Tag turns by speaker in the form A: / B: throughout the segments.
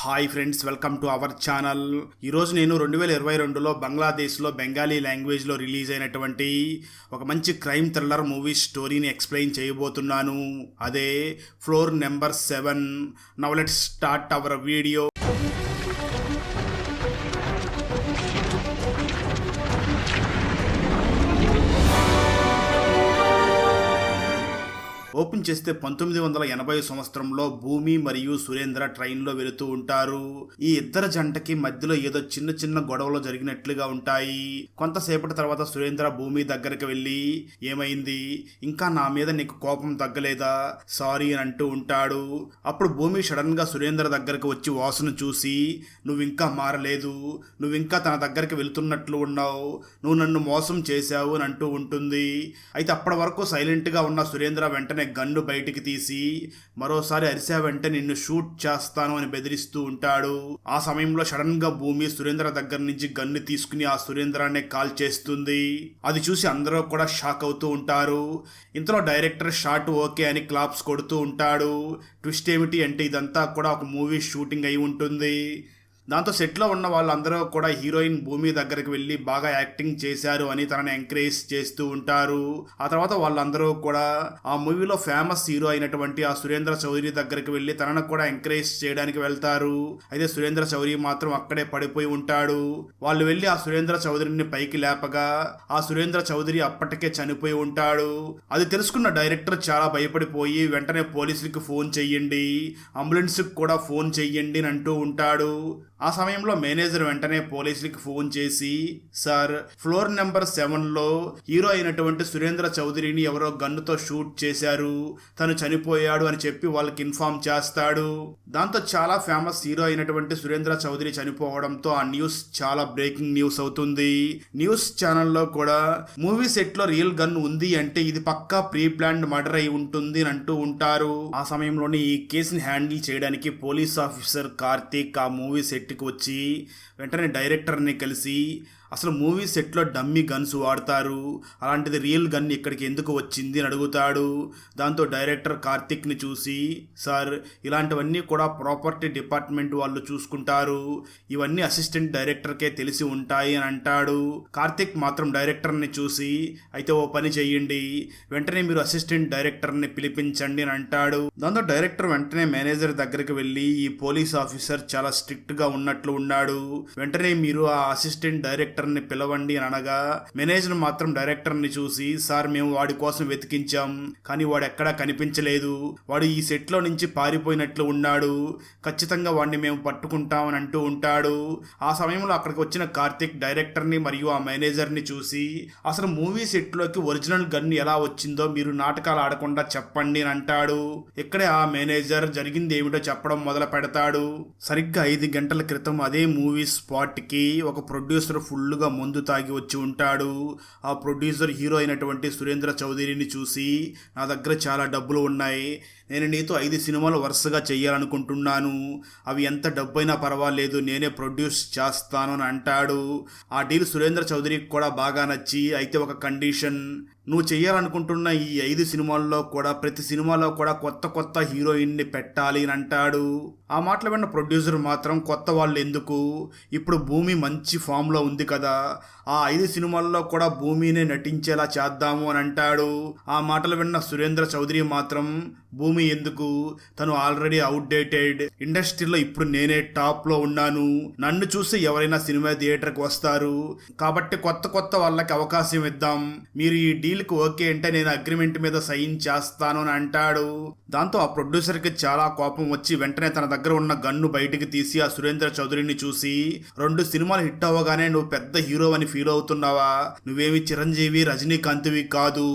A: Hi friends welcome to our channel ఈరోజు నేను రెండు వేల ఇరవై రెండులో బంగ్లాదేశ్లో బెంగాలీ లాంగ్వేజ్లో రిలీజ్ అయినటువంటి ఒక మంచి క్రైమ్ థ్రిల్లర్ మూవీ స్టోరీని ఎక్స్ప్లెయిన్ చేయబోతున్నాను. అదే floor number seven now let start our video చేస్తే పంతొమ్మిది వందల ఎనభై సంవత్సరంలో భూమి మరియు సురేంద్ర ట్రైన్లో వెళుతూ ఉంటారు. ఈ ఇద్దరు జంటకి మధ్యలో ఏదో చిన్న చిన్న గొడవలు జరిగినట్లుగా ఉంటాయి. కొంతసేపటి తర్వాత సురేంద్ర భూమి దగ్గరికి వెళ్ళి ఏమైంది? ఇంకా నా మీద నీకు కోపం తగ్గలేదా? సారీ అని అంటూ ఉంటాడు. అప్పుడు భూమి సడన్గా సురేంద్ర దగ్గరకు వచ్చి వాసన చూసి నువ్వు ఇంకా మారలేదు. నువ్వు ఇంకా తన దగ్గరికి వెళ్తున్నట్లు ఉన్నావు. నువ్వు నన్ను మోసం చేశావు అని అంటూ ఉంటుంది. అయితే అప్పటి వరకు సైలెంట్గా ఉన్న సురేంద్ర వెంటనే గన్ను బయటికి తీసి మరోసారి అరిసావంటే నిన్ను షూట్ చేస్తాను అని బెదిరిస్తూ ఉంటాడు. ఆ సమయంలో సడన్గా భూమి సురేంద్ర దగ్గర నుంచి గన్ను తీసుకుని ఆ సురేంద్రాన్ని కాల్ చేస్తుంది. అది చూసి అందరూ కూడా షాక్ అవుతూ ఉంటారు. ఇంతలో డైరెక్టర్ షాట్ ఓకే అని క్లాప్స్ కొడుతూ ఉంటాడు. ట్విస్ట్ ఏమిటి అంటే ఇదంతా కూడా ఒక మూవీ షూటింగ్ అయి ఉంటుంది. దాంతో సెట్లో ఉన్న వాళ్ళందరూ కూడా హీరోయిన్ భూమి దగ్గరికి వెళ్ళి బాగా యాక్టింగ్ చేశారు అని తనని ఎంకరేజ్ చేస్తూ ఉంటారు. ఆ తర్వాత వాళ్ళందరూ కూడా ఆ మూవీలో ఫేమస్ హీరో అయినటువంటి ఆ సురేంద్ర చౌదరి దగ్గరికి వెళ్ళి తనను కూడా ఎంకరేజ్ చేయడానికి వెళ్తారు. అయితే సురేంద్ర చౌదరి మాత్రం అక్కడే పడిపోయి ఉంటాడు. వాళ్ళు వెళ్ళి ఆ సురేంద్ర చౌదరిని పైకి లేపగా ఆ సురేంద్ర చౌదరి అప్పటికే చనిపోయి ఉంటాడు. అది తెలుసుకున్న డైరెక్టర్ చాలా భయపడిపోయి వెంటనే పోలీసులకు ఫోన్ చెయ్యండి అంబులెన్స్కి కూడా ఫోన్ చెయ్యండి అని అంటూ ఉంటాడు. ఆ సమయంలో మేనేజర్ వెంటనే పోలీసులకి ఫోన్ చేసి సార్ ఫ్లోర్ నెంబర్ సెవెన్లో హీరో అయినటువంటి సురేంద్ర చౌదరిని ఎవరో గన్నుతో షూట్ చేశారు. తను చనిపోయాడు అని చెప్పి వాళ్ళకి ఇన్ఫార్మ్ చేస్తాడు. దాంతో చాలా ఫేమస్ హీరో అయినటువంటి సురేంద్ర చౌదరి చనిపోవడంతో ఆ న్యూస్ చాలా బ్రేకింగ్ న్యూస్ అవుతుంది. న్యూస్ ఛానల్లో కూడా మూవీ సెట్లో రియల్ గన్ ఉంది అంటే ఇది పక్కా ప్రీ ప్లాన్డ్ మర్డర్ అయి ఉంటుంది అని అంటూ ఉంటారు. ఆ సమయంలోనే ఈ కేసుని హ్యాండిల్ చేయడానికి పోలీస్ ఆఫీసర్ కార్తీక్ ఆ మూవీ సెట్ సెట్కి వచ్చి వెంటనే డైరెక్టర్ని కలిసి అసలు మూవీ సెట్లో డమ్మీ గన్స్ వాడతారు. అలాంటిది రియల్ గన్ ఇక్కడికి ఎందుకు వచ్చింది అని అడుగుతాడు. దాంతో డైరెక్టర్ కార్తిక్ని చూసి సార్ ఇలాంటివన్నీ కూడా ప్రాపర్టీ డిపార్ట్మెంట్ వాళ్ళు చూసుకుంటారు. ఇవన్నీ అసిస్టెంట్ డైరెక్టర్కే తెలిసి ఉంటాయి అని అంటాడు. కార్తిక్ మాత్రం డైరెక్టర్ని చూసి అయితే ఓ పని చెయ్యండి వెంటనే మీరు అసిస్టెంట్ డైరెక్టర్ని పిలిపించండి అని అంటాడు. దాంతో డైరెక్టర్ వెంటనే మేనేజర్ దగ్గరికి వెళ్ళి ఈ పోలీస్ ఆఫీసర్ చాలా స్ట్రిక్ట్గా ఉన్నట్లు ఉన్నాడు. వెంటనే మీరు ఆ అసిస్టెంట్ డైరెక్టర్ డైరెక్టర్ని పిలవండి అని అనగా మేనేజర్ మాత్రం డైరెక్టర్ని చూసి సార్ మేము వాడి కోసం వెతికించాం కానీ వాడు ఎక్కడా కనిపించలేదు. వాడు ఈ సెట్లో నుంచి పారిపోయినట్లు ఉన్నాడు. ఖచ్చితంగా వాడిని మేము పట్టుకుంటామని అంటూ ఉంటాడు. ఆ సమయంలో అక్కడికి వచ్చిన కార్తిక్ డైరెక్టర్ని మరియు ఆ మేనేజర్ని చూసి అసలు మూవీ సెట్లోకి ఒరిజినల్ గన్ ఎలా వచ్చిందో మీరు నాటకాలు ఆడకుండా చెప్పండి అని అంటాడు. ఇక్కడే ఆ మేనేజర్ జరిగింది ఏమిటో చెప్పడం మొదలు పెడతాడు. సరిగ్గా ఐదు గంటల క్రితం అదే మూవీ స్పాట్కి ఒక ప్రొడ్యూసర్ ఫుల్ ఫుల్గా మందు తాగి వచ్చి ఉంటాడు. ఆ ప్రొడ్యూసర్ హీరో అయినటువంటి సురేంద్ర చౌదరిని చూసి నా దగ్గర చాలా డబ్బులు ఉన్నాయి. నేను నీతో ఐదు సినిమాలు వరుసగా చేయాలనుకుంటున్నాను అవి ఎంత డబ్బైనా పర్వాలేదు నేనే ప్రొడ్యూస్ చేస్తాను అని అంటాడు. ఆ డీల్ సురేంద్ర చౌదరికి కూడా బాగా నచ్చి అయితే ఒక కండిషన్. నువ్వు చేయాలనుకుంటున్న ఈ ఐదు సినిమాల్లో కూడా ప్రతి సినిమాలో కూడా కొత్త కొత్త హీరోయిన్ని పెట్టాలి అని అంటాడు. ఆ మాటలు విన్న ప్రొడ్యూసర్ మాత్రం కొత్త వాళ్ళు ఎందుకు? ఇప్పుడు భూమి మంచి ఫామ్లో ఉంది కదా. ఆ ఐదు సినిమాల్లో కూడా భూమినే నటించేలా చేద్దాము అని అంటాడు. ఆ మాటలు విన్న సురేంద్ర చౌదరి మాత్రం భూమి ఎందుకు? తను ఆల్రెడీ అవుట్డేటెడ్. ఇండస్ట్రీలో ఇప్పుడు నేనే టాప్లో ఉన్నాను. నన్ను చూసి ఎవరైనా సినిమా థియేటర్కి వస్తారు. కాబట్టి కొత్త కొత్త వాళ్ళకి అవకాశం ఇద్దాం. మీరు ఈ డీల్కి ఓకే అంటే నేను అగ్రిమెంట్ మీద సైన్ చేస్తాను అని అంటాడు. దాంతో ఆ ప్రొడ్యూసర్కి చాలా కోపం వచ్చి వెంటనే తన దగ్గర ఉన్న గన్ను బయటికి తీసి ఆ సురేంద్ర చౌదరిని చూసి రెండు సినిమాలు హిట్ అవ్వగానే నువ్వు పెద్ద హీరో అని ఫీల్ అవుతున్నావా? నువ్వేమి చిరంజీవి రజనీకాంత్వి కాదు.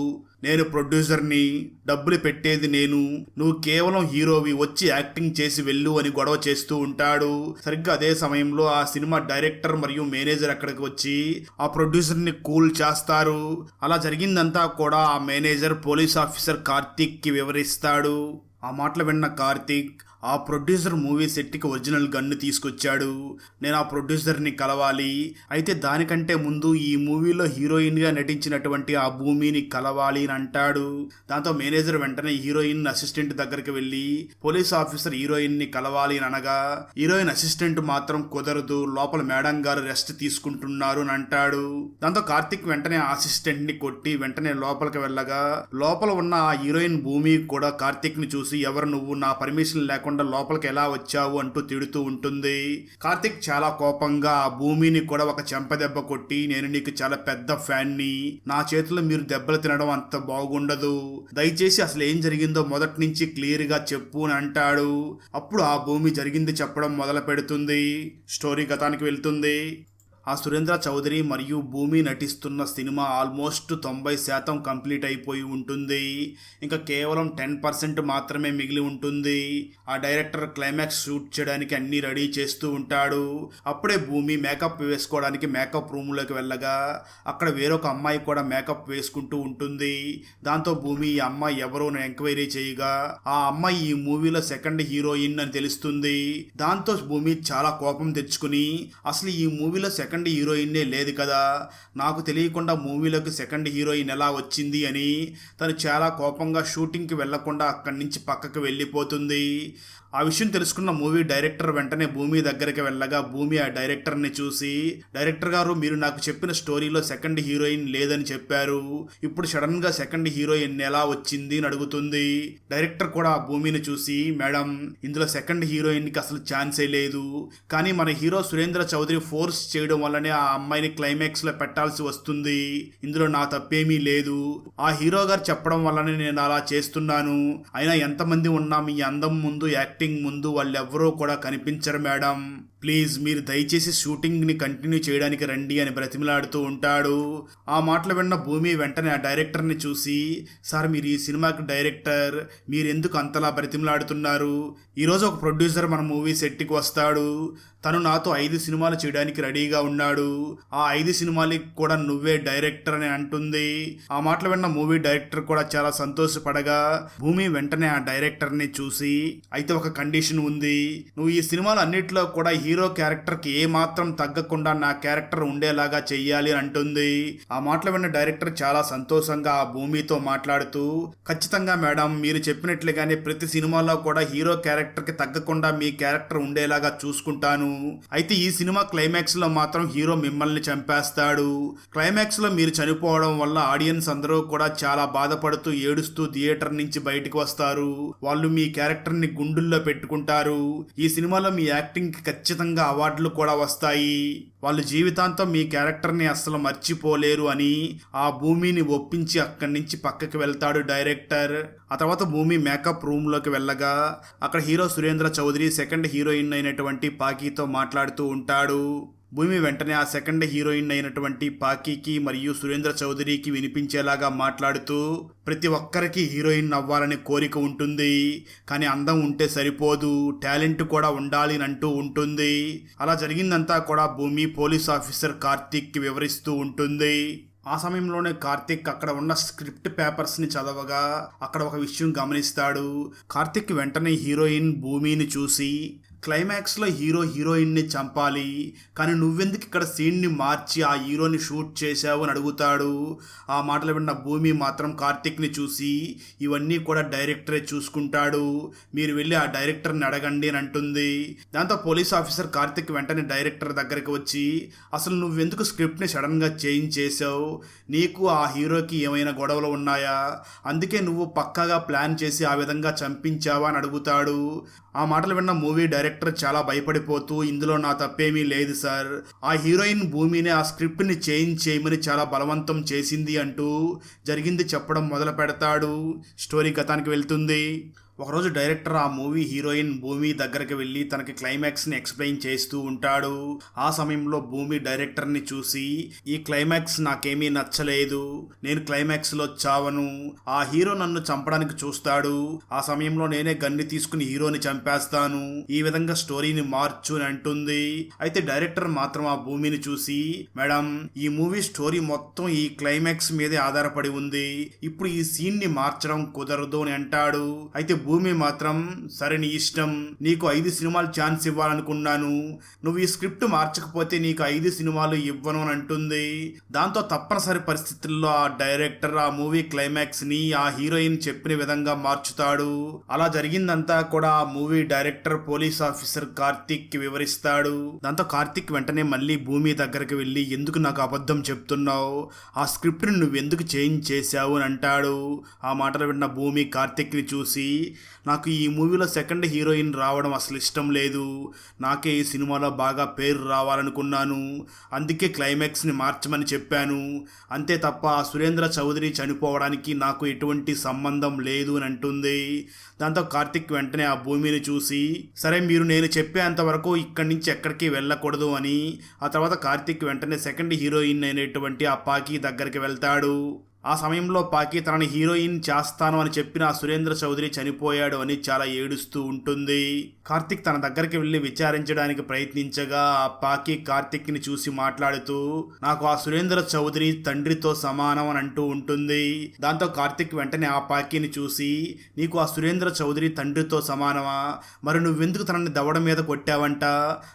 A: నేను ప్రొడ్యూసర్ని డబ్బులు పెట్టేది నేను. నువ్వు కేవలం హీరోవి వచ్చి యాక్టింగ్ చేసి వెళ్ళు అని గొడవ చేస్తూ ఉంటాడు. సరిగ్గా అదే సమయంలో ఆ సినిమా డైరెక్టర్ మరియు మేనేజర్ అక్కడికి వచ్చి ఆ ప్రొడ్యూసర్ని కూల్ చేస్తారు. అలా జరిగిందంతా కూడా ఆ మేనేజర్ పోలీస్ ఆఫీసర్ కార్తీక్కి వివరిస్తాడు. ఆ మాటలు విన్న కార్తీక్ ఆ ప్రొడ్యూసర్ మూవీ సెట్కి ఒరిజినల్ గన్ను తీసుకొచ్చాడు. నేను ఆ ప్రొడ్యూసర్ని కలవాలి. అయితే దానికంటే ముందు ఈ మూవీలో హీరోయిన్గా నటించినటువంటి ఆ భూమిని కలవాలి అని అంటాడు. దాంతో మేనేజర్ వెంటనే హీరోయిన్ అసిస్టెంట్ దగ్గరికి వెళ్ళి పోలీస్ ఆఫీసర్ హీరోయిన్ని కలవాలి అని అనగా హీరోయిన్ అసిస్టెంట్ మాత్రం కుదరదు. లోపల మేడం గారు రెస్ట్ తీసుకుంటున్నారు అని అంటాడు. దాంతో కార్తిక్ వెంటనే ఆ అసిస్టెంట్ని కొట్టి వెంటనే లోపలికి వెళ్ళగా లోపల ఉన్న ఆ హీరోయిన్ భూమి కూడా కార్తిక్ని చూసి ఎవరు నువ్వు? నా పర్మిషన్ లేకుండా లోపలికి ఎలా వచ్చావు అంటూ తిడుతూ ఉంటుంది. కార్తిక్ చాలా కోపంగా ఆ భూమిని కూడా ఒక చెంపదెబ్బ కొట్టి నేను నీకు చాలా పెద్ద ఫ్యాన్ని. నా చేతిలో మీరు దెబ్బలు తినడం అంత బాగుండదు. దయచేసి అసలు ఏం జరిగిందో మొదటి నుంచి క్లియర్గా చెప్పు అని అంటాడు. అప్పుడు ఆ భూమి జరిగింది చెప్పడం మొదలు పెడుతుంది స్టోరీ గతానికి వెళ్తుంది. ఆ సురేంద్ర చౌదరి మరియు భూమి నటిస్తున్న సినిమా ఆల్మోస్ట్ తొంభై శాతం కంప్లీట్ అయిపోయి ఉంటుంది. ఇంకా కేవలం టెన్ పర్సెంట్ మాత్రమే మిగిలి ఉంటుంది. ఆ డైరెక్టర్ క్లైమాక్స్ షూట్ చేయడానికి అన్ని రెడీ చేస్తూ ఉంటాడు. అప్పుడే భూమి మేకప్ వేసుకోవడానికి మేకప్ రూమ్లోకి వెళ్ళగా అక్కడ వేరొక అమ్మాయి కూడా మేకప్ వేసుకుంటూ ఉంటుంది. దాంతో భూమి ఈ అమ్మాయి ఎవరో ఎంక్వైరీ చేయగా ఆ అమ్మాయి ఈ మూవీలో సెకండ్ హీరోయిన్ అని తెలుస్తుంది. దాంతో భూమి చాలా కోపం తెచ్చుకుని అసలు ఈ మూవీలో సెకండ్ సెకండ్ హీరోయిన్నే లేదు కదా. నాకు తెలియకుండా మూవీలోకి సెకండ్ హీరోయిన్ ఎలా వచ్చింది అని తను చాలా కోపంగా షూటింగ్కి వెళ్ళకుండా అక్కడి నుంచి పక్కకు వెళ్ళిపోతుంది. ఆ విషయం తెలుసుకున్న మూవీ డైరెక్టర్ వెంటనే భూమి దగ్గరికి వెళ్ళగా భూమి ఆ డైరెక్టర్ని చూసి డైరెక్టర్ గారు మీరు నాకు చెప్పిన స్టోరీలో సెకండ్ హీరోయిన్ లేదని చెప్పారు. ఇప్పుడు సడన్గా సెకండ్ హీరోయిన్ ఎలా వచ్చింది? అని అడుగుతుంది. డైరెక్టర్ కూడా ఆ భూమిని చూసి మేడం ఇందులో సెకండ్ హీరోయిన్కి అసలు ఛాన్సే లేదు. కానీ మన హీరో సురేంద్ర చౌదరి ఫోర్స్ చేయడం వల్లనే ఆ అమ్మాయిని క్లైమాక్స్లో పెట్టాల్సి వస్తుంది. ఇందులో నా తప్పేమీ లేదు. ఆ హీరో గారు చెప్పడం వల్లనే నేను అలా చేస్తున్నాను. అయినా ఎంతమంది ఉన్నా మీ అందం ముందు యాక్ట్ యాక్టింగ్ ముందు వాళ్ళెవ్వరూ కూడా కనిపించరు మేడం. ప్లీజ్ మీరు దయచేసి షూటింగ్ని కంటిన్యూ చేయడానికి రండి అని బ్రతిమలాడుతూ ఉంటాడు. ఆ మాటలు విన్న భూమి వెంటనే ఆ డైరెక్టర్ని చూసి సార్ మీరు ఈ సినిమాకి డైరెక్టర్ మీరు ఎందుకు అంతలా బ్రతిమలాడుతున్నారు? ఈరోజు ఒక ప్రొడ్యూసర్ మన మూవీ సెట్కి వస్తాడు. తను నాతో ఐదు సినిమాలు చేయడానికి రెడీగా ఉన్నాడు. ఆ ఐదు సినిమాలకి కూడా నువ్వే డైరెక్టర్ అని అంటుంది. ఆ మాటలు విన్న మూవీ డైరెక్టర్ కూడా చాలా సంతోషపడగా భూమి వెంటనే ఆ డైరెక్టర్ని చూసి అయితే ఒక కండిషన్ ఉంది. నువ్వు ఈ సినిమాలు అన్నిట్లో కూడా హీరో క్యారెక్టర్కి ఏ మాత్రం తగ్గకుండా నా క్యారెక్టర్ ఉండేలాగా చెయ్యాలి అని అంటుంది. ఆ మాటలు విన్న డైరెక్టర్ చాలా సంతోషంగా ఆ భూమితో మాట్లాడుతూ ఖచ్చితంగా మేడం మీరు చెప్పినట్లుగానే ప్రతి సినిమాలో కూడా హీరో క్యారెక్టర్కి తగ్గకుండా మీ క్యారెక్టర్ ఉండేలాగా చూసుకుంటాను. అయితే ఈ సినిమా క్లైమాక్స్లో మాత్రం హీరో మిమ్మల్ని చంపేస్తాడు. క్లైమాక్స్లో మీరు చనిపోవడం వల్ల ఆడియన్స్ అందరూ కూడా చాలా బాధపడుతూ ఏడుస్తూ థియేటర్ నుంచి బయటకు వస్తారు. వాళ్ళు మీ క్యారెక్టర్ని గుండుల్లో పెట్టుకుంటారు. ఈ సినిమాలో మీ యాక్టింగ్కి ఖచ్చితంగా అవార్డులు కూడా వస్తాయి. వాళ్ళు జీవితాంతం మీ క్యారెక్టర్ని అస్సలు మర్చిపోలేరు అని ఆ భూమిని ఒప్పించి అక్కడి నుంచి పక్కకి వెళ్తాడు డైరెక్టర్. ఆ తర్వాత భూమి మేకప్ రూమ్లోకి వెళ్ళగా అక్కడ hero Surendra Chowdary second heroine అయినటువంటి పాకీతో మాట్లాడుతూ ఉంటాడు. భూమి వెంటనే ఆ సెకండ్ హీరోయిన్ అయినటువంటి పాకీకి మరియు సురేంద్ర చౌదరికి వినిపించేలాగా మాట్లాడుతూ ప్రతి ఒక్కరికి హీరోయిన్ అవ్వాలనే కోరిక ఉంటుంది. కానీ అందం ఉంటే సరిపోదు. టాలెంట్ కూడా ఉండాలి అని అంటూ ఉంటుంది. అలా జరిగిందంతా కూడా భూమి పోలీస్ ఆఫీసర్ కార్తీక్కి వివరిస్తూ ఉంటుంది. ఆ సమయంలోనే కార్తిక్ అక్కడ ఉన్న స్క్రిప్ట్ పేపర్స్ని చదవగా అక్కడ ఒక విషయం గమనిస్తాడు. కార్తిక్ వెంటనే హీరోయిన్ భూమిని చూసి క్లైమాక్స్లో హీరో హీరోయిన్ని చంపాలి. కానీ నువ్వెందుకు ఇక్కడ సీన్ని మార్చి ఆ హీరోని షూట్ చేశావు అని అడుగుతాడు. ఆ మాటలు విన్న భూమి మాత్రం కార్తిక్ని చూసి ఇవన్నీ కూడా డైరెక్టరే చూసుకుంటాడు. మీరు వెళ్ళి ఆ డైరెక్టర్ని అడగండి అని అంటుంది. దాంతో పోలీస్ ఆఫీసర్ కార్తిక్ వెంటనే డైరెక్టర్ దగ్గరికి వచ్చి అసలు నువ్వెందుకు స్క్రిప్ట్ని సడన్గా చేంజ్ చేసావు నీకు ఆ హీరోకి ఏమైనా గొడవలు ఉన్నాయా? అందుకే నువ్వు పక్కాగా ప్లాన్ చేసి ఆ విధంగా చంపించావా అని అడుగుతాడు. ఆ మాటలు విన్న మూవీ డైరెక్టర్ చాలా భయపడిపోతూ ఇందులో నా తప్పేమీ లేదు సార్. ఆ హీరోయిన్ భూమిని ఆ స్క్రిప్ట్ని చేంజ్ చేయమని చాలా బలవంతం చేసింది అంటూ జరిగింది చెప్పడం మొదలు పెడతాడు స్టోరీ గతానికి వెళ్తుంది. ఒకరోజు డైరెక్టర్ ఆ మూవీ హీరోయిన్ భూమి దగ్గరికి వెళ్ళి తనకి క్లైమాక్స్ని ఎక్స్ప్లెయిన్ చేస్తూ ఉంటాడు. ఆ సమయంలో భూమి డైరెక్టర్ని చూసి ఈ క్లైమాక్స్ నాకేమీ నచ్చలేదు. నేను క్లైమాక్స్లో చావను. ఆ హీరో నన్ను చంపడానికి చూస్తాడు. ఆ సమయంలో నేనే గన్ని తీసుకుని హీరోని చంపేస్తాను. ఈ విధంగా స్టోరీని మార్చు అని అంటుంది. అయితే డైరెక్టర్ మాత్రం ఆ భూమిని చూసి మేడం ఈ మూవీ స్టోరీ మొత్తం ఈ క్లైమాక్స్ మీదే ఆధారపడి ఉంది. ఇప్పుడు ఈ సీన్ని మార్చడం కుదరదు అని అంటాడు. అయితే భూమి మాత్రం సరే నీ ఇష్టం. నీకు ఐదు సినిమాలు ఛాన్స్ ఇవ్వాలనుకున్నాను. నువ్వు ఈ స్క్రిప్ట్ మార్చకపోతే నీకు ఐదు సినిమాలు ఇవ్వను అని అంటుంది. దాంతో తప్పనిసరి పరిస్థితుల్లో ఆ డైరెక్టర్ ఆ మూవీ క్లైమాక్స్ని ఆ హీరోయిన్ చెప్పిన విధంగా మార్చుతాడు. అలా జరిగిందంతా కూడా ఆ మూవీ డైరెక్టర్ పోలీస్ ఆఫీసర్ కార్తిక్కి వివరిస్తాడు. దాంతో కార్తిక్ వెంటనే మళ్ళీ భూమి దగ్గరికి వెళ్ళి ఎందుకు నాకు అబద్ధం చెప్తున్నావు? ఆ స్క్రిప్ట్ని నువ్వు ఎందుకు చేంజ్ చేశావు? అని అంటాడు. ఆ మాటలు విన్న భూమి కార్తిక్ని చూసి నాకు ఈ మూవీలో సెకండ్ హీరోయిన్ రావడం అసలు ఇష్టం లేదు. నాకే ఈ సినిమాలో బాగా పేరు రావాలనుకున్నాను. అందుకే క్లైమాక్స్ని మార్చమని చెప్పాను. అంతే తప్ప ఆ సురేంద్ర చౌదరి చనిపోవడానికి నాకు ఎటువంటి సంబంధం లేదు అని అంటుంది. దాంతో కార్తిక్ వెంటనే ఆ భూమిని చూసి సరే మీరు నేను చెప్పేంత వరకు ఇక్కడి నుంచి ఎక్కడికి వెళ్ళకూడదు అని. ఆ తర్వాత కార్తిక్ వెంటనే సెకండ్ హీరోయిన్ అయినటువంటి ఆ పాకి దగ్గరికి వెళ్తాడు. ఆ సమయంలో పాకి తనని హీరోయిన్ చేస్తాను అని చెప్పిన సురేంద్ర చౌదరి చనిపోయాడు అని చాలా ఏడుస్తూ ఉంటుంది. కార్తిక్ తన దగ్గరికి వెళ్ళి విచారించడానికి ప్రయత్నించగా ఆ పాకి కార్తిక్ని చూసి మాట్లాడుతూ నాకు ఆ సురేంద్ర చౌదరి తండ్రితో సమానం అని అంటూ ఉంటుంది. దాంతో కార్తిక్ వెంటనే ఆ పాకిని చూసి నీకు ఆ సురేంద్ర చౌదరి తండ్రితో సమానమా? మరి నువ్వెందుకు తనని దవడ మీద కొట్టావంట?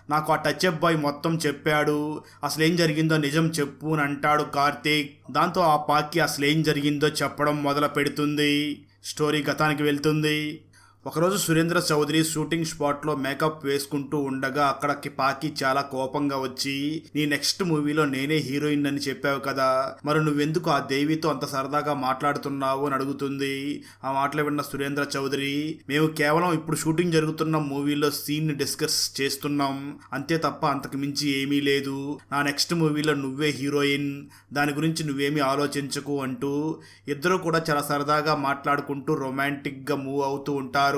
A: నాకు ఆ టచ్ అప్ బాయ్ మొత్తం చెప్పాడు. అసలు ఏం జరిగిందో నిజం చెప్పు అని అంటాడు కార్తిక్. దాంతో ఆ పాకి అసలు ఏం జరిగిందో చెప్పడం మొదలు పెడుతుంది. స్టోరీ గతానికి వెళ్తుంది. ఒకరోజు సురేంద్ర చౌదరి షూటింగ్ స్పాట్లో మేకప్ వేసుకుంటూ ఉండగా అక్కడికి పాకి చాలా కోపంగా వచ్చి నీ నెక్స్ట్ మూవీలో నేనే హీరోయిన్ అని చెప్పావు కదా మరి నువ్వెందుకు ఆ దేవితో అంత సరదాగా మాట్లాడుతున్నావు? అని అడుగుతుంది. ఆ మాటలు విన్న సురేంద్ర చౌదరి మేము కేవలం ఇప్పుడు షూటింగ్ జరుగుతున్న మూవీలో సీన్ డిస్కస్ చేస్తున్నాం. అంతే తప్ప అంతకు మించి ఏమీ లేదు. నా నెక్స్ట్ మూవీలో నువ్వే హీరోయిన్. దాని గురించి నువ్వేమీ ఆలోచించకు అంటూ ఇద్దరు కూడా చాలా సరదాగా మాట్లాడుకుంటూ రొమాంటిక్గా మూవ్ అవుతూ ఉంటారు.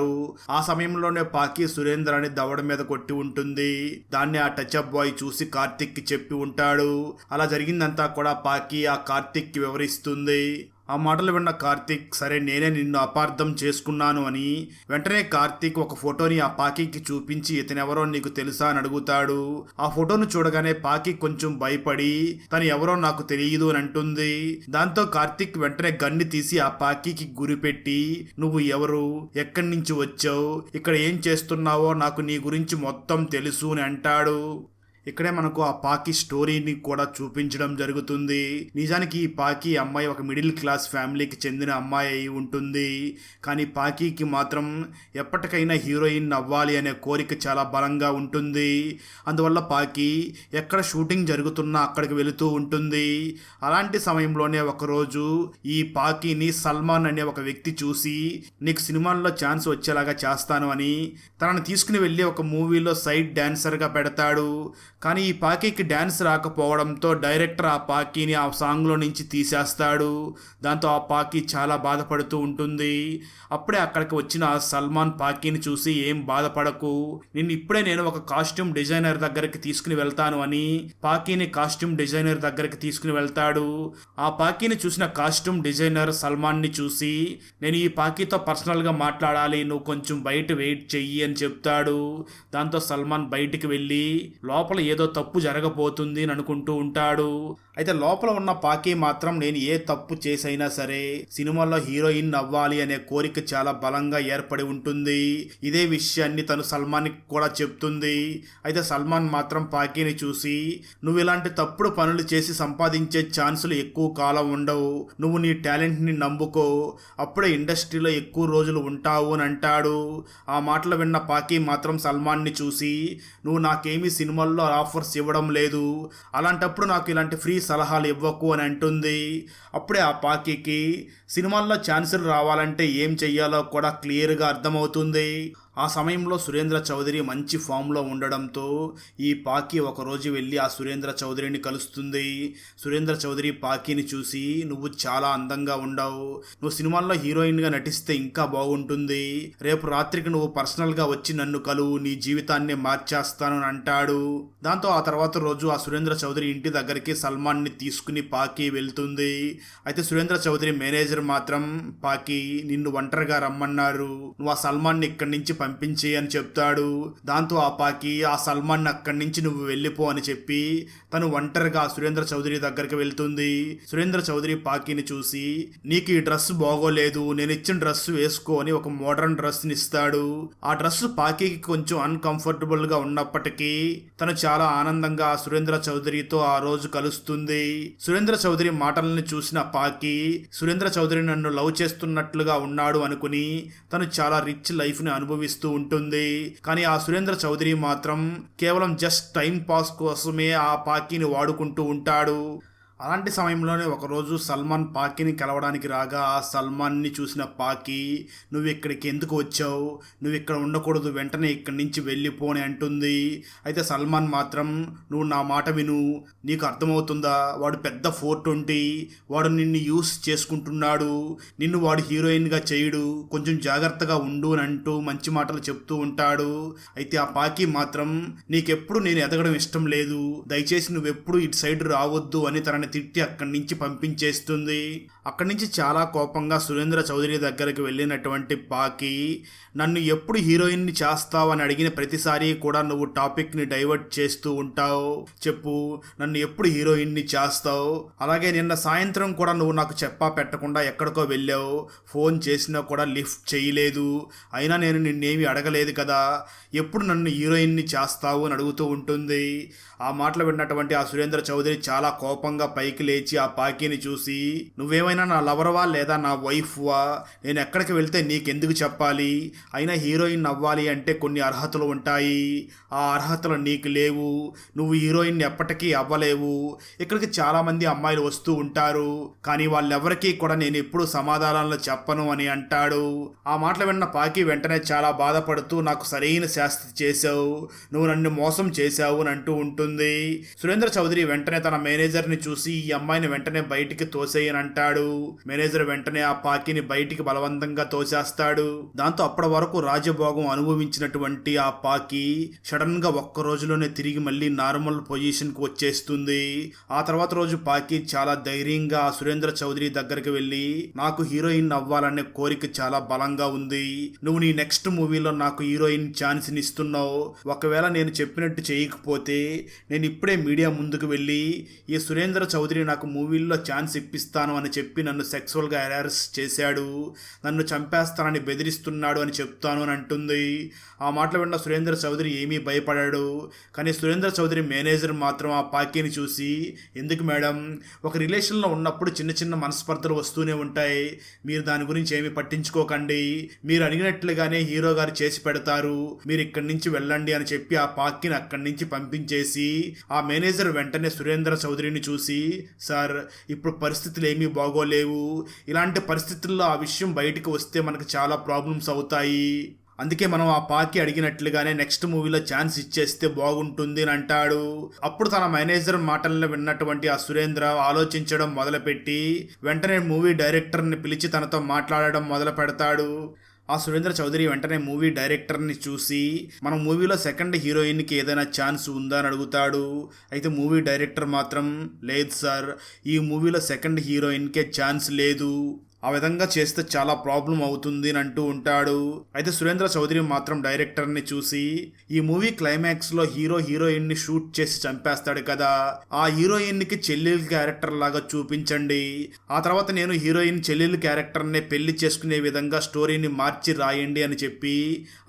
A: ఆ సమయంలోనే పాకి సురేందర్ అని దవడ మీద కొట్టి ఉంటుంది. దాన్ని ఆ టచ్ అప్ బాయ్ చూసి కార్తిక్కి చెప్పి ఉంటాడు. అలా జరిగిందంతా కూడా పాకి ఆ కార్తిక్కి వివరిస్తుంది. ఆ మాటలు విన్న కార్తీక్ సరే నేనే నిన్ను అపార్థం చేసుకున్నాను అని వెంటనే కార్తీక్ ఒక ఫోటోని ఆ పాకీకి చూపించి ఇతనెవరో నీకు తెలుసా అని అడుగుతాడు. ఆ ఫోటోను చూడగానే పాకి కొంచెం భయపడి తను ఎవరో నాకు తెలియదు అని అంటుంది. దాంతో కార్తీక్ వెంటనే గన్ని తీసి ఆ పాకీకి గురిపెట్టి నువ్వు ఎవరు? ఎక్కడి నుంచి వచ్చావు? ఇక్కడ ఏం చేస్తున్నావో నాకు నీ గురించి మొత్తం తెలుసు అని అంటాడు. ఇక్కడే మనకు ఆ పాకి స్టోరీని కూడా చూపించడం జరుగుతుంది. నిజానికి ఈ పాకి అమ్మాయి ఒక మిడిల్ క్లాస్ ఫ్యామిలీకి చెందిన అమ్మాయి అయి ఉంటుంది. కానీ పాకీకి మాత్రం ఎప్పటికైనా హీరోయిన్ అవ్వాలి అనే కోరిక చాలా బలంగా ఉంటుంది. అందువల్ల పాకి ఎక్కడ షూటింగ్ జరుగుతున్నా అక్కడికి వెళుతూ ఉంటుంది. అలాంటి సమయంలోనే ఒకరోజు ఈ పాకిని సల్మాన్ అనే ఒక వ్యక్తి చూసి నీకు సినిమాల్లో ఛాన్స్ వచ్చేలాగా చేస్తాను అని తనను తీసుకుని వెళ్ళి ఒక మూవీలో సైడ్ డాన్సర్గా పెడతాడు. కానీ ఈ పాకీకి డ్యాన్స్ రాకపోవడంతో డైరెక్టర్ ఆ పాకీని ఆ సాంగ్లో నుంచి తీసేస్తాడు. దాంతో ఆ పాకీ చాలా బాధపడుతూ ఉంటుంది. అప్పుడే అక్కడికి వచ్చిన సల్మాన్ పాకీని చూసి ఏం బాధపడకు. నిన్ను ఇప్పుడే నేను ఒక కాస్ట్యూమ్ డిజైనర్ దగ్గరికి తీసుకుని వెళ్తాను అని పాకీని కాస్ట్యూమ్ డిజైనర్ దగ్గరికి తీసుకుని వెళ్తాడు. ఆ పాకీని చూసిన కాస్ట్యూమ్ డిజైనర్ సల్మాన్ని చూసి నేను ఈ పాకీతో పర్సనల్గా మాట్లాడాలి నువ్వు కొంచెం బయట వెయిట్ చెయ్యి అని చెప్తాడు. దాంతో సల్మాన్ బయటికి వెళ్ళి లోపల ఏదో తప్పు జరగబోతుంది అని అనుకుంటూ ఉంటాడు. అయితే లోపల ఉన్న పాకి మాత్రం నేను ఏ తప్పు చేసైనా సరే సినిమాలో హీరోయిన్ అవ్వాలి అనే కోరిక చాలా బలంగా ఏర్పడి ఉంటుంది. ఇదే విషయాన్ని తను సల్మాన్ కూడా చెప్తుంది. అయితే సల్మాన్ మాత్రం పాకీని చూసి నువ్వు ఇలాంటి తప్పుడు పనులు చేసి సంపాదించే ఛాన్సులు ఎక్కువ కాలం ఉండవు. నువ్వు నీ టాలెంట్ని నమ్ముకో. అప్పుడే ఇండస్ట్రీలో ఎక్కువ రోజులు ఉంటావు అని అంటాడు. ఆ మాటలు విన్న పాకి మాత్రం సల్మాన్ని చూసి నువ్వు నాకేమీ సినిమాల్లో ఆఫర్స్ ఇవ్వడం లేదు. అలాంటప్పుడు నాకు ఇలాంటి ఫ్రీ సలహాలు ఇవ్వకు అని అంటుంది. అప్పుడే ఆ పాకికి సినిమాల్లో ఛాన్సులు రావాలంటే ఏం చెయ్యాలో కూడా క్లియర్గా అర్థమవుతుంది. ఆ సమయంలో సురేంద్ర చౌదరి మంచి ఫామ్లో ఉండడంతో ఈ పాకి ఒకరోజు వెళ్ళి ఆ సురేంద్ర చౌదరిని కలుస్తుంది. సురేంద్ర చౌదరి పాకిని చూసి నువ్వు చాలా అందంగా ఉండవు. నువ్వు సినిమాల్లో హీరోయిన్గా నటిస్తే ఇంకా బాగుంటుంది. రేపు రాత్రికి నువ్వు పర్సనల్గా వచ్చి నన్ను కలువు నీ జీవితాన్ని మార్చేస్తాను అని అంటాడు. దాంతో ఆ తర్వాత రోజు ఆ సురేంద్ర చౌదరి ఇంటి దగ్గరికి సల్మాన్ని తీసుకుని పాకి వెళ్తుంది. అయితే సురేంద్ర చౌదరి మేనేజర్ మాత్రం పాకి నిన్ను ఒంటరిగా రమ్మన్నారు. నువ్వు ఆ సల్మాన్ని ఇక్కడి నుంచి పంపించి అని చెప్తాడు. దాంతో ఆ పాకి ఆ సల్మాన్ అక్కడి నుంచి నువ్వు వెళ్ళిపో అని చెప్పి తను ఒంటరిగా సురేంద్ర చౌదరి దగ్గరికి వెళ్తుంది. సురేంద్ర చౌదరి పాకిని చూసి నీకు ఈ డ్రెస్ బాగోలేదు. నేను ఇచ్చిన డ్రెస్ వేసుకో అని ఒక మోడర్న్ డ్రెస్ని ఇస్తాడు. ఆ డ్రెస్ పాకికి కొంచెం అన్కంఫర్టబుల్గా ఉన్నప్పటికీ తను చాలా ఆనందంగా సురేంద్ర చౌదరితో ఆ రోజు కలుస్తుంది. సురేంద్ర చౌదరి మాటలను చూసిన పాకి సురేంద్ర చౌదరి నన్ను లవ్ చేస్తున్నట్లుగా ఉన్నాడు అనుకుని తను చాలా రిచ్ లైఫ్ని అనుభవిస్తూ ఉంటుంది. కానీ ఆ సురేంద్ర చౌదరి మాత్రం కేవలం జస్ట్ టైం పాస్ కోసమే ఆ పాకీని వాడుకుంటూ ఉంటాడు. అలాంటి సమయంలోనే ఒకరోజు సల్మాన్ పాకిని కలవడానికి రాగా ఆ సల్మాన్ని చూసిన పాకి నువ్వు ఇక్కడికి ఎందుకు వచ్చావు? నువ్వు ఇక్కడ ఉండకూడదు వెంటనే ఇక్కడి నుంచి వెళ్ళిపోని అంటుంది. అయితే సల్మాన్ మాత్రం నువ్వు నా మాట విను. నీకు అర్థమవుతుందా? వాడు పెద్ద ఫోర్ ట్వంటీ. వాడు నిన్ను యూస్ చేసుకుంటున్నాడు. నిన్ను వాడు హీరోయిన్గా చేయడు. కొంచెం జాగ్రత్తగా ఉండు అని అంటూ మంచి మాటలు చెప్తూ ఉంటాడు. అయితే ఆ పాకి మాత్రం నీకెప్పుడు నేను ఎదగడం ఇష్టం లేదు. దయచేసి నువ్వెప్పుడు ఇటు సైడ్ రావద్దు అని తనని తిట్టి అక్కడి నుంచి పంపించేస్తుంది. అక్కడి నుంచి చాలా కోపంగా సురేంద్ర చౌదరి దగ్గరికి వెళ్ళినటువంటి పాకి నన్ను ఎప్పుడు హీరోయిన్ని చేస్తావు అని అడిగిన ప్రతిసారి కూడా నువ్వు టాపిక్ని డైవర్ట్ చేస్తూ ఉంటావు. చెప్పు నన్ను ఎప్పుడు హీరోయిన్ని చేస్తావు? అలాగే నిన్న సాయంత్రం కూడా నువ్వు నాకు చెప్పా పెట్టకుండా ఎక్కడికో వెళ్ళావు. ఫోన్ చేసినా కూడా లిఫ్ట్ చేయలేదు. అయినా నేను నిన్నేమి అడగలేదు కదా. ఎప్పుడు నన్ను హీరోయిన్ని చేస్తావు అని అడుగుతూ ఉంటుంది. ఆ మాటలు విన్నటువంటి ఆ సురేంద్ర చౌదరి చాలా కోపంగా పైకి లేచి ఆ పాకిని చూసి నువ్వేమైనా నా లవర్వా లేదా నా వైఫ్వా? నేను ఎక్కడికి వెళ్తే నీకెందుకు చెప్పాలి? అయినా హీరోయిన్ అవ్వాలి అంటే కొన్ని అర్హతలు ఉంటాయి. ఆ అర్హతలు నీకు లేవు. నువ్వు హీరోయిన్ ఎప్పటికీ అవ్వలేవు. ఇక్కడికి చాలామంది అమ్మాయిలు వస్తూ ఉంటారు. కానీ వాళ్ళెవరికీ కూడా నేను ఎప్పుడు సమాధానాలు చెప్పను అని అంటాడు. ఆ మాటలు విన్న పాకి వెంటనే చాలా బాధపడుతూ నాకు సరైన శాస్త్రి చేశావు. నువ్వు నన్ను మోసం చేశావు అని అంటూ ఉంటుంది. సురేంద్ర చౌదరి వెంటనే తన మేనేజర్ని చూసి ఈ అమ్మాయిని వెంటనే బయటికి తోసేయని అంటాడు మేనేజర్ వెంటనే ఆ పాకిని బయటికి బలవంతంగా తోసేస్తాడు. దాంతో అప్పటి వరకు రాజభోగం అనుభవించినటువంటి ఆ పాకి సడన్గా ఒక్క రోజులోనే తిరిగి మళ్ళీ నార్మల్ పొజిషన్కు వచ్చేస్తుంది. ఆ తర్వాత రోజు పాకి చాలా ధైర్యంగా ఆ సురేంద్ర చౌదరి దగ్గరికి వెళ్ళి నాకు హీరోయిన్ అవ్వాలనే కోరిక చాలా బలంగా ఉంది. నువ్వు నీ నెక్స్ట్ మూవీలో నాకు హీరోయిన్ ఛాన్స్ ఇస్తున్నావు. ఒకవేళ నేను చెప్పినట్టు చేయకపోతే నేను ఇప్పుడే మీడియా ముందుకు వెళ్ళి ఈ సురేంద్ర చౌదరి నాకు మూవీల్లో ఛాన్స్ ఇప్పిస్తాను అని చెప్పి నన్ను సెక్సువల్గా హెరాస్ చేశాడు. నన్ను చంపేస్తానని బెదిరిస్తున్నాడు అని చెప్తాను అని అంటుంది. ఆ మాటలు విన్న సురేంద్ర చౌదరి ఏమీ భయపడాడు. కానీ సురేంద్ర చౌదరి మేనేజర్ మాత్రం ఆ పాకీని చూసి ఎందుకు మేడం? ఒక రిలేషన్లో ఉన్నప్పుడు చిన్న చిన్న మనస్పర్ధలు వస్తూనే ఉంటాయి. మీరు దాని గురించి ఏమీ పట్టించుకోకండి. మీరు అడిగినట్లుగానే హీరో గారు చేసి పెడతారు. మీరు ఇక్కడి నుంచి వెళ్ళండి అని చెప్పి ఆ పాకిని అక్కడి నుంచి పంపించేసి ఆ మేనేజర్ వెంటనే సురేంద్ర చౌదరిని చూసి సార్ ఇప్పుడు పరిస్థితులు ఏమీ బాగోలేవు. ఇలాంటి పరిస్థితుల్లో ఆ విషయం బయటకు వస్తే మనకు చాలా ప్రాబ్లమ్స్ అవుతాయి. అందుకే మనం ఆ పాకి అడిగినట్లుగానే నెక్స్ట్ మూవీలో ఛాన్స్ ఇచ్చేస్తే బాగుంటుంది అని అంటాడు. అప్పుడు తన మేనేజర్ మాటలను విన్నటువంటి ఆ సురేంద్ర ఆలోచించడం మొదలుపెట్టి వెంటనే మూవీ డైరెక్టర్ని పిలిచి తనతో మాట్లాడడం మొదలు పెడతాడు ఆ సురేంద్ర చౌదరి వెంటనే మూవీ డైరెక్టర్ని చూసి మన మూవీలో సెకండ్ హీరోయిన్కి ఏదైనా ఛాన్స్ ఉందా? అని అడుగుతాడు. అయితే మూవీ డైరెక్టర్ మాత్రం లేదు సార్ ఈ మూవీలో సెకండ్ హీరోయిన్కే ఛాన్స్ లేదు. ఆ విధంగా చేస్తే చాలా ప్రాబ్లం అవుతుంది అని అంటూ ఉంటాడు. అయితే సురేంద్ర చౌదరి మాత్రం డైరెక్టర్ని చూసి ఈ మూవీ క్లైమాక్స్లో హీరో హీరోయిన్ని షూట్ చేసి చంపేస్తాడు కదా. ఆ హీరోయిన్కి చెల్లెలు క్యారెక్టర్ లాగా చూపించండి. ఆ తర్వాత నేను హీరోయిన్ చెల్లెలు క్యారెక్టర్ని పెళ్ళి చేసుకునే విధంగా స్టోరీని మార్చి రాయండి అని చెప్పి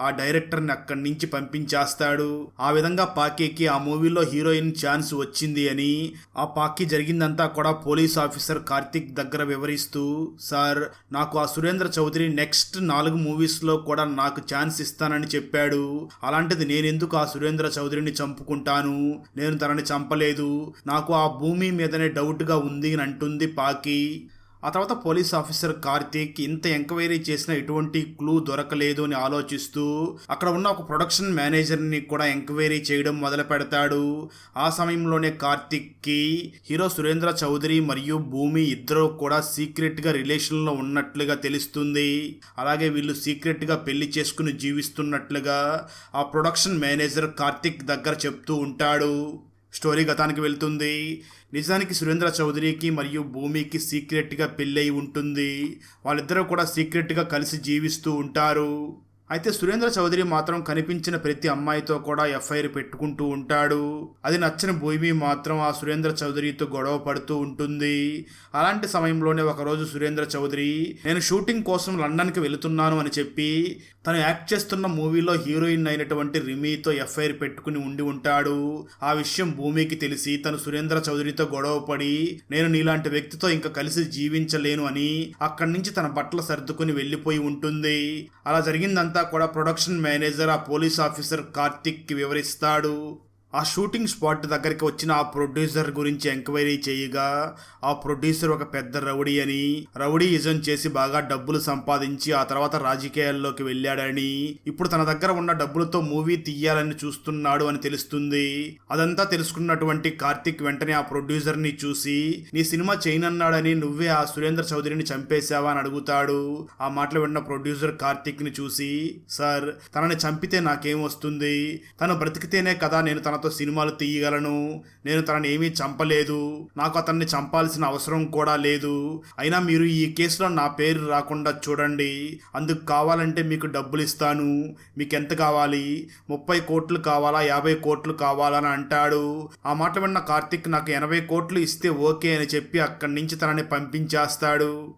A: ఆ డైరెక్టర్ని అక్కడి నుంచి పంపించేస్తాడు. ఆ విధంగా పాకీకి ఆ మూవీలో హీరోయిన్ ఛాన్స్ వచ్చింది అని ఆ పాకి జరిగిందంతా కూడా పోలీస్ ఆఫీసర్ కార్తిక్ దగ్గర వివరిస్తూ సార్ నాకు ఆ సురేంద్ర చౌదరి నెక్స్ట్ నాలుగు మూవీస్లో కూడా నాకు ఛాన్స్ ఇస్తానని చెప్పాడు. అలాంటిది నేనెందుకు ఆ సురేంద్ర చౌదరిని చంపుకుంటాను? నేను తనని చంపలేదు. నాకు ఆ భూమి మీదనే డౌట్గా ఉంది అని అంటుంది పాకి. ఆ తర్వాత పోలీస్ ఆఫీసర్ కార్తీక్ ఇంత ఎంక్వైరీ చేసిన ఎటువంటి క్లూ దొరకలేదు అని ఆలోచిస్తూ అక్కడ ఉన్న ఒక ప్రొడక్షన్ మేనేజర్ని కూడా ఎంక్వైరీ చేయడం మొదలు పెడతాడు. ఆ సమయంలోనే కార్తీక్కి హీరో సురేంద్ర చౌదరి మరియు భూమి ఇద్దరు కూడా సీక్రెట్గా రిలేషన్లో ఉన్నట్లుగా తెలుస్తుంది. అలాగే వీళ్ళు సీక్రెట్గా పెళ్ళి చేసుకుని జీవిస్తున్నట్లుగా ఆ ప్రొడక్షన్ మేనేజర్ కార్తీక్ దగ్గర చెప్తూ ఉంటాడు. స్టోరీ గతానికి వెళ్తుంది. నిజానికి సురేంద్ర చౌదరికి మరియు భూమికి సీక్రెట్గా పెళ్ళై ఉంటుంది. వాళ్ళిద్దరూ కూడా సీక్రెట్గా కలిసి జీవిస్తూ ఉంటారు. అయితే సురేంద్ర చౌదరి మాత్రం కనిపించిన ప్రతి అమ్మాయితో కూడా ఎఫ్ఐఆర్ పెట్టుకుంటూ ఉంటాడు. అది నచ్చిన భూమి మాత్రం ఆ సురేంద్ర చౌదరితో గొడవ పడుతూ ఉంటుంది. అలాంటి సమయంలోనే ఒకరోజు సురేంద్ర చౌదరి నేను షూటింగ్ కోసం లండన్కి వెళుతున్నాను అని చెప్పి తను యాక్ట్ చేస్తున్న మూవీలో హీరోయిన్ అయినటువంటి రిమీతో ఎఫ్ఐఆర్ పెట్టుకుని ఉండి ఉంటాడు. ఆ విషయం భూమికి తెలిసి తను సురేంద్ర చౌదరితో గొడవ పడి నేను నీలాంటి వ్యక్తితో ఇంకా కలిసి జీవించలేను అని అక్కడి నుంచి తన బట్టలు సర్దుకుని వెళ్ళిపోయి ఉంటుంది. అలా జరిగిందంతా కూడా ప్రొడక్షన్ మేనేజర్ ఆ పోలీస్ ఆఫీసర్ కార్తిక్కి వివరిస్తాడు. ఆ షూటింగ్ స్పాట్ దగ్గరికి వచ్చిన ఆ ప్రొడ్యూసర్ గురించి ఎంక్వైరీ చేయగా ఆ ప్రొడ్యూసర్ ఒక పెద్ద రౌడీ అని రౌడీయిజం చేసి బాగా డబ్బులు సంపాదించి ఆ తర్వాత రాజకీయాల్లోకి వెళ్ళాడని ఇప్పుడు తన దగ్గర ఉన్న డబ్బులతో మూవీ తీయాలని చూస్తున్నాడు అని తెలుస్తుంది. అదంతా తెలుసుకున్నటువంటి కార్తిక్ వెంటనే ఆ ప్రొడ్యూసర్ని చూసి నీ సినిమా చేయనన్నాడని నువ్వే ఆ సురేంద్ర చౌదరిని చంపేశావా? అని అడుగుతాడు. ఆ మాటలు విన్న ప్రొడ్యూసర్ కార్తిక్ని చూసి సార్ తనని చంపితే నాకేం వస్తుంది? తను బ్రతికితేనే కదా నేను తనతో సినిమాలు తీయగలను. నేను తనని ఏమీ చంపలేదు. నాకు అతన్ని చంపాల్సిన అవసరం కూడా లేదు. అయినా మీరు ఈ కేసులో నా పేరు రాకుండా చూడండి. అందుకు కావాలంటే మీకు డబ్బులు ఇస్తాను. మీకు ఎంత కావాలి? ముప్పై కోట్లు కావాలా? యాభై కోట్లు కావాలా అని అంటాడు. ఆ మాట విన్న కార్తిక్ నాకు ఎనభై కోట్లు ఇస్తే ఓకే అని చెప్పి అక్కడి నుంచి తనని పంపించేస్తాడు.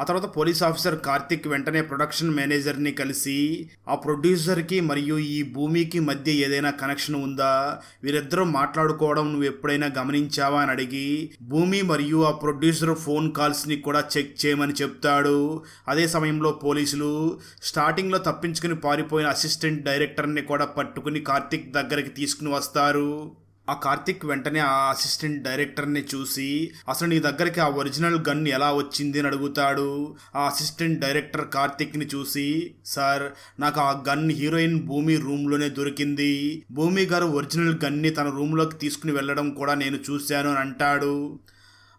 A: ఆ తర్వాత పోలీస్ ఆఫీసర్ కార్తిక్ వెంటనే ప్రొడక్షన్ మేనేజర్ని కలిసి ఆ ప్రొడ్యూసర్కి మరియు ఈ భూమికి మధ్య ఏదైనా కనెక్షన్ ఉందా? వీరిద్దరూ మాట్లాడుకోవడం నువ్వు ఎప్పుడైనా గమనించావా? అని అడిగి భూమి మరియు ఆ ప్రొడ్యూసర్ ఫోన్ కాల్స్ని కూడా చెక్ చేయమని చెప్తాడు. అదే సమయంలో పోలీసులు స్టార్టింగ్లో తప్పించుకుని పారిపోయిన అసిస్టెంట్ డైరెక్టర్ని కూడా పట్టుకుని కార్తిక్ దగ్గరికి తీసుకుని వస్తారు. ఆ కార్తిక్ వెంటనే ఆ అసిస్టెంట్ డైరెక్టర్ని చూసి అసలు నీ దగ్గరికి ఆ ఒరిజినల్ గన్ ఎలా వచ్చింది? అని అడుగుతాడు. ఆ అసిస్టెంట్ డైరెక్టర్ కార్తిక్ని చూసి సార్ నాకు ఆ గన్ హీరోయిన్ భూమి రూమ్లోనే దొరికింది. భూమి గారు ఒరిజినల్ గన్ని తన రూమ్లోకి తీసుకుని వెళ్ళడం కూడా నేను చూశాను అని అంటాడు.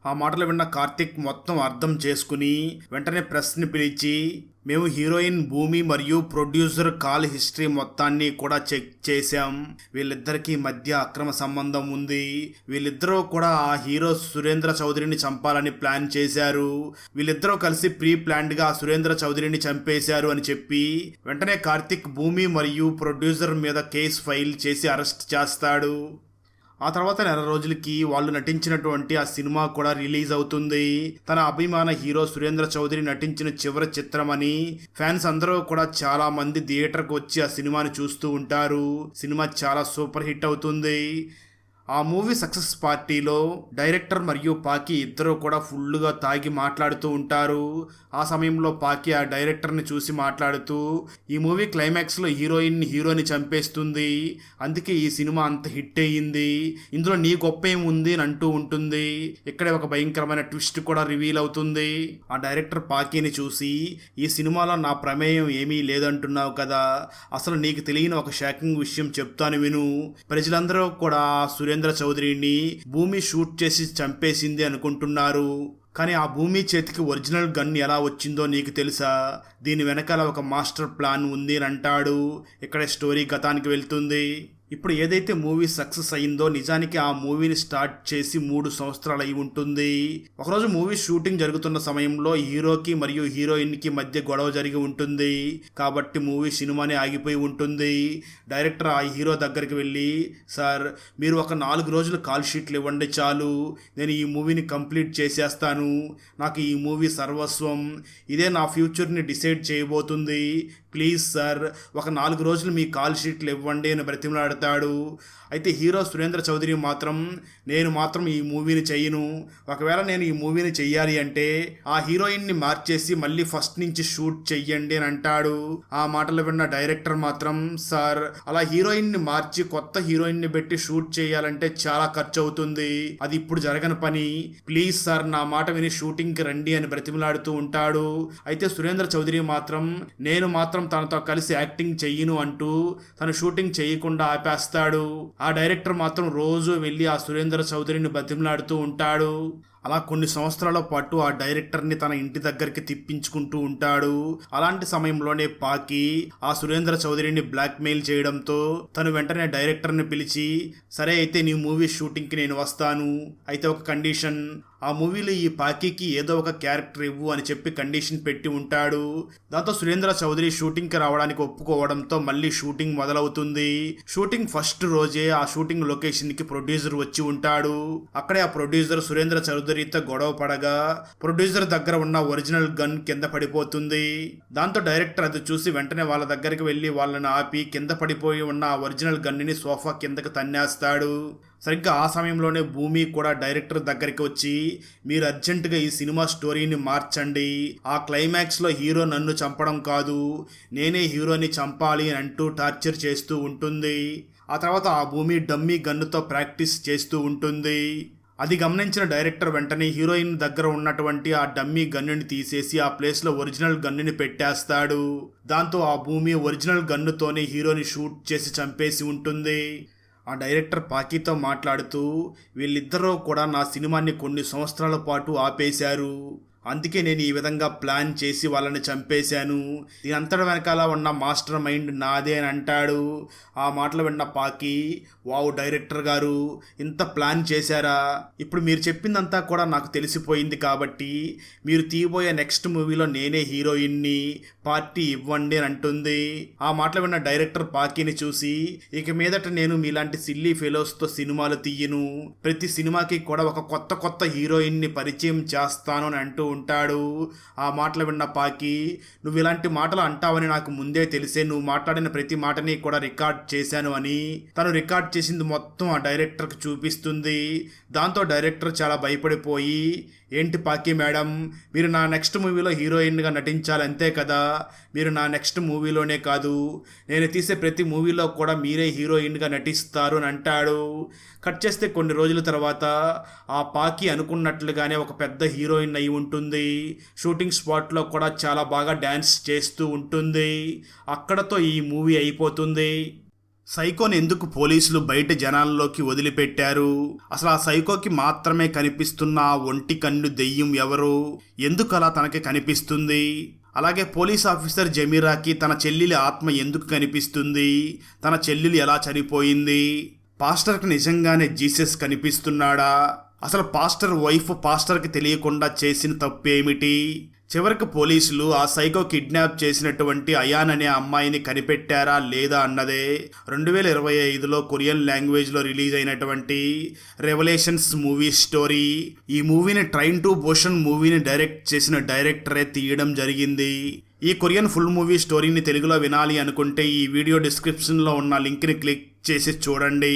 A: ఆ మాటలు విన్న కార్తిక్ మొత్తం అర్థం చేసుకుని వెంటనే ప్రెస్ని పిలిచి మేము హీరోయిన్ భూమి మరియు ప్రొడ్యూసర్ కాల్ హిస్టరీ మొత్తాన్ని కూడా చెక్ చేశాం. వీళ్ళిద్దరికీ మధ్య అక్రమ సంబంధం ఉంది. వీళ్ళిద్దరూ కూడా ఆ హీరో సురేంద్ర చౌదరిని చంపాలని ప్లాన్ చేశారు. వీళ్ళిద్దరూ కలిసి ప్రీ ప్లాన్డ్గా సురేంద్ర చౌదరిని చంపేశారు అని చెప్పి వెంటనే కార్తిక్ భూమి మరియు ప్రొడ్యూసర్ మీద కేసు ఫైల్ చేసి అరెస్ట్ చేస్తాడు. ఆ తర్వాత నెల రోజులకి వాళ్ళు నటించినటువంటి ఆ సినిమా కూడా రిలీజ్ అవుతుంది. తన అభిమాన హీరో సురేంద్ర చౌదరి నటించిన చివరి చిత్రం అని ఫ్యాన్స్ అందరూ కూడా చాలా మంది థియేటర్కి వచ్చి ఆ సినిమాని చూస్తూ ఉంటారు. సినిమా చాలా సూపర్ హిట్ అవుతుంది. ఆ మూవీ సక్సెస్ పార్టీలో డైరెక్టర్ మరియు పాకి ఇద్దరు కూడా ఫుల్గా తాగి మాట్లాడుతూ ఉంటారు. ఆ సమయంలో పాకి ఆ డైరెక్టర్ని చూసి మాట్లాడుతూ ఈ మూవీ క్లైమాక్స్లో హీరోయిన్ హీరోని చంపేస్తుంది. అందుకే ఈ సినిమా అంత హిట్ అయ్యింది. ఇందులో నీ గొప్ప ఏం ఉంది? అని అంటూ ఉంటుంది. ఇక్కడే ఒక భయంకరమైన ట్విస్ట్ కూడా రివీల్ అవుతుంది. ఆ డైరెక్టర్ పాకీని చూసి ఈ సినిమాలో నా ప్రమేయం ఏమీ లేదంటున్నావు కదా. అసలు నీకు తెలియని ఒక షాకింగ్ విషయం చెప్తాను విను. ప్రజలందరూ కూడా సురేంద్ర చౌదరిని భూమి షూట్ చేసి చంపేసింది అనుకుంటున్నారు. కానీ ఆ భూమి చేతికి ఒరిజినల్ గన్ ఎలా వచ్చిందో నీకు తెలుసా? దీని వెనకాల ఒక మాస్టర్ ప్లాన్ ఉంది అని అంటాడు. ఇక్కడ స్టోరీ గతానికి వెళ్తుంది. ఇప్పుడు ఏదైతే మూవీ సక్సెస్ అయిందో నిజానికి ఆ మూవీని స్టార్ట్ చేసి మూడు సంవత్సరాలు అయి ఉంటుంది. ఒకరోజు మూవీ షూటింగ్ జరుగుతున్న సమయంలో హీరోకి మరియు హీరోయిన్కి మధ్య గొడవ జరిగి ఉంటుంది. కాబట్టి మూవీ సినిమానే ఆగిపోయి ఉంటుంది. డైరెక్టర్ ఆ హీరో దగ్గరికి వెళ్ళి సార్ మీరు ఒక నాలుగు రోజులు కాల్ షీట్లు ఇవ్వండి చాలు. నేను ఈ మూవీని కంప్లీట్ చేసేస్తాను. నాకు ఈ మూవీ సర్వస్వం. ఇదే నా ఫ్యూచర్ని డిసైడ్ చేయబోతుంది. ప్లీజ్ సార్ ఒక నాలుగు రోజులు మీ కాల్ షీట్లు ఇవ్వండి. అని పెడతాడు అయితే హీరో సురేంద్ర చౌదరి మాత్రం నేను మాత్రం ఈ మూవీని చెయ్యను. ఒకవేళ నేను ఈ మూవీని చెయ్యాలి అంటే ఆ హీరోయిన్ని మార్చేసి మళ్ళీ ఫస్ట్ నుంచి షూట్ చెయ్యండి అని అంటాడు. ఆ మాటలు విన్న డైరెక్టర్ మాత్రం సార్ అలా హీరోయిన్ని మార్చి కొత్త హీరోయిన్ని పెట్టి షూట్ చేయాలంటే చాలా ఖర్చు అవుతుంది అది ఇప్పుడు జరగని పని. ప్లీజ్ సార్ నా మాట విని షూటింగ్కి రండి అని బ్రతిమలాడుతూ ఉంటాడు. అయితే సురేంద్ర చౌదరి మాత్రం నేను మాత్రం తనతో కలిసి యాక్టింగ్ చెయ్యను అంటూ తను షూటింగ్ చేయకుండా ఆపేస్తాడు ఆ డైరెక్టర్ మాత్రం రోజు వెళ్ళి ఆ సురేంద్ర చౌదరిని బతిమలాడుతూ ఉంటాడు. అలా కొన్ని సంవత్సరాల పాటు ఆ డైరెక్టర్ని తన ఇంటి దగ్గరికి తిప్పించుకుంటూ ఉంటాడు. అలాంటి సమయంలోనే పాకి ఆ సురేంద్ర చౌదరిని బ్లాక్మెయిల్ చేయడంతో తను వెంటనే డైరెక్టర్ని పిలిచి సరే అయితే నీ మూవీ షూటింగ్కి నేను వస్తాను. అయితే ఒక కండిషన్ ఆ మూవీలో ఈ పాకీకి ఏదో ఒక క్యారెక్టర్ ఇవ్వు అని చెప్పి కండిషన్ పెట్టి ఉంటాడు. దాంతో సురేంద్ర చౌదరి షూటింగ్కి రావడానికి ఒప్పుకోవడంతో మళ్ళీ షూటింగ్ మొదలవుతుంది. షూటింగ్ ఫస్ట్ రోజే ఆ షూటింగ్ లొకేషన్కి ప్రొడ్యూసర్ వచ్చి ఉంటాడు. అక్కడే ఆ ప్రొడ్యూసర్ సురేంద్ర చౌదరితో గొడవ పడగా ప్రొడ్యూసర్ దగ్గర ఉన్న ఒరిజినల్ గన్ కింద పడిపోతుంది. దాంతో డైరెక్టర్ అది చూసి వెంటనే వాళ్ళ దగ్గరికి వెళ్ళి వాళ్ళని ఆపి కింద పడిపోయి ఉన్న ఆ ఒరిజినల్ గన్నిని సోఫా కిందకి తన్నేస్తాడు. సరిగ్గా ఆ సమయంలోనే భూమి కూడా డైరెక్టర్ దగ్గరికి వచ్చి మీరు అర్జెంటుగా ఈ సినిమా స్టోరీని మార్చండి. ఆ క్లైమాక్స్లో హీరో నన్ను చంపడం కాదు. నేనే హీరోని చంపాలి అని అంటూ టార్చర్ చేస్తూ ఉంటుంది. ఆ తర్వాత ఆ భూమి డమ్మీ గన్నుతో ప్రాక్టీస్ చేస్తూ ఉంటుంది. అది గమనించిన డైరెక్టర్ వెంటనే హీరోయిన్ దగ్గర ఉన్నటువంటి ఆ డమ్మీ గన్నుని తీసేసి ఆ ప్లేస్లో ఒరిజినల్ గన్నుని పెట్టేస్తాడు. దాంతో ఆ భూమి ఒరిజినల్ గన్నుతోనే హీరోని షూట్ చేసి చంపేసి ఉంటుంది. ఆ డైరెక్టర్ పాకీతో మాట్లాడుతూ వీళ్ళిద్దరూ కూడా నా సినిమాని కొన్ని సంవత్సరాల పాటు ఆపేశారు. అందుకే నేను ఈ విధంగా ప్లాన్ చేసి వాళ్ళని చంపేశాను. దీని అంతటి వెనకాల ఉన్న మాస్టర్ మైండ్ నాదే అని అంటాడు. ఆ మాటలు విన్న పాకి వావు డైరెక్టర్ గారు ఇంత ప్లాన్ చేశారా? ఇప్పుడు మీరు చెప్పిందంతా కూడా నాకు తెలిసిపోయింది కాబట్టి మీరు తీయబోయే నెక్స్ట్ మూవీలో నేనే హీరోయిన్ని పార్టీ ఇవ్వండి అని అంటుంది. ఆ మాటలు విన్న డైరెక్టర్ పాకీని చూసి ఇక మీదట నేను మీలాంటి సిల్లీ ఫెలోస్తో సినిమాలు తీయను. ప్రతి సినిమాకి కూడా ఒక కొత్త కొత్త హీరోయిన్ని పరిచయం చేస్తాను అని అంటూ ఉంటాడు. ఆ మాటలు విన్న పాకి నువ్వు ఇలాంటి మాటలు అంటావని నాకు ముందే తెలిసే నువ్వు మాట్లాడిన ప్రతి మాటని కూడా రికార్డ్ చేశాను అని తను రికార్డ్ చేసింది మొత్తం ఆ డైరెక్టర్కి చూపిస్తుంది. దాంతో డైరెక్టర్ చాలా భయపడిపోయి ఏంటి పాకి మేడం? మీరు నా నెక్స్ట్ మూవీలో హీరోయిన్గా నటించాలి అంతే కదా? మీరు నా నెక్స్ట్ మూవీలోనే కాదు. నేను తీసే ప్రతి మూవీలో కూడా మీరే హీరోయిన్గా నటిస్తారు అని అంటాడు. కట్ చేస్తే కొన్ని రోజుల తర్వాత ఆ పాకి అనుకున్నట్లుగానే ఒక పెద్ద హీరోయిన్ అయి ఉంటుంది. షూటింగ్ స్పాట్లో కూడా చాలా బాగా డ్యాన్స్ చేస్తూ ఉంటుంది. అక్కడతో ఈ మూవీ అయిపోతుంది. సైకోని ఎందుకు పోలీసులు బయట జనాల్లోకి వదిలిపెట్టారు? అసలు ఆ సైకోకి మాత్రమే కనిపిస్తున్న ఆ ఒంటి కన్ను దెయ్యం ఎవరు? ఎందుకు అలా తనకి కనిపిస్తుంది? అలాగే పోలీస్ ఆఫీసర్ జమీరాకి తన చెల్లెలి ఆత్మ ఎందుకు కనిపిస్తుంది? తన చెల్లెలు ఎలా చనిపోయింది? పాస్టర్కి నిజంగానే జీసస్ కనిపిస్తున్నాడా? అసలు పాస్టర్ వైఫ్ పాస్టర్కి తెలియకుండా చేసిన తప్పేమిటి? చివరికి పోలీసులు ఆ సైకో కిడ్నాప్ చేసినటువంటి అయాన్ అనే అమ్మాయిని కనిపెట్టారా లేదా అన్నదే. రెండు వేల ఇరవై ఐదులో కొరియన్ లాంగ్వేజ్లో రిలీజ్ అయినటువంటి రెవల్యూషన్స్ మూవీ స్టోరీ. ఈ మూవీని ట్రైన్ టు బోషన్ మూవీని డైరెక్ట్ చేసిన డైరెక్టరే తీయడం జరిగింది. ఈ కొరియన్ ఫుల్ మూవీ స్టోరీని తెలుగులో వినాలి అనుకుంటే ఈ వీడియో డిస్క్రిప్షన్లో ఉన్న లింక్ని క్లిక్ చేసి చూడండి.